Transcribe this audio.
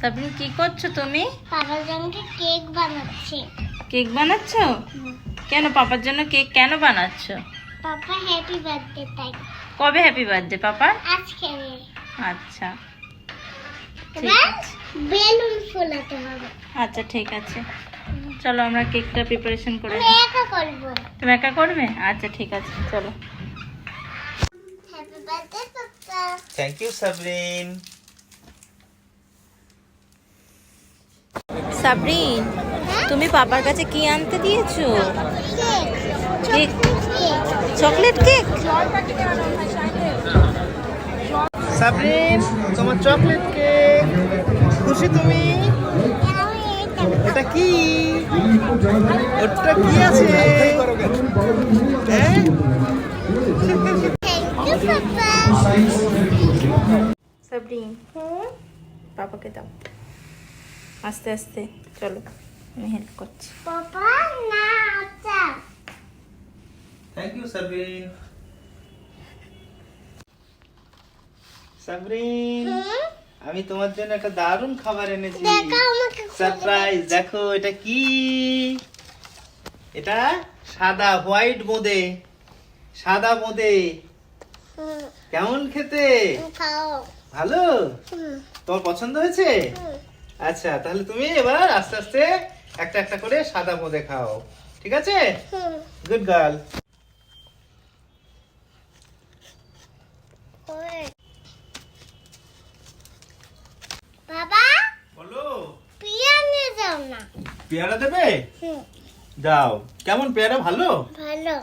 সাবরিন কি করছ তুমি? পাপার জন্য কেক বানাচ্ছি। কেক বানাচ্ছ? কেন পাপার জন্য কেক কেন বানাচ্ছো? পাপা হ্যাপি বার্থডে তাই। কবে হ্যাপি বার্থডে পাপার? আজকে আচ্ছা। ঠিক আছে। বেলুন ফোলাতে হবে। আচ্ছা ঠিক আছে। চলো আমরা কেকটা প্রিপারেশন করে আমি একা করব। তুমি একা করবে? আচ্ছা ঠিক আছে চলো। Happy birthday papa. Thank you Sabrin Sabrin তুমি পাপার কাছে কি আনতে দিয়েছ? কেক চকলেট কেক সাবরিন তোমার চকলেট কেক খুশি তুমি? এটা কি? ওটা কি আছে? হ্যাঁ? সাবরিন পাপাকে দাও। আস্তে আস্তে চলো আমি হেল্প করছি। পাপা না আচ্ছা। থ্যাংক ইউ সাবরিন সাবরিন আমি তোমার জন্য একটা দারুণ খাবার এনেছি। সারপ্রাইজ দেখো এটা কি? এটা সাদা হোয়াইট বোঁদে সাদা বোঁদে কেমন খেতে? ভালো? তোমার পছন্দ হয়েছে? হুম। আচ্ছা তাহলে তুমি এবার আস্তে আস্তে একটা একটা করে সাদা বোঁদে খাও ঠিক আছে? গুড গার্ল বাবা? বলো। পিয়া নিয়ে যাও না। পেয়ারা দেবে? দাও। কেমন পেয়ারা ভালো? ভালো।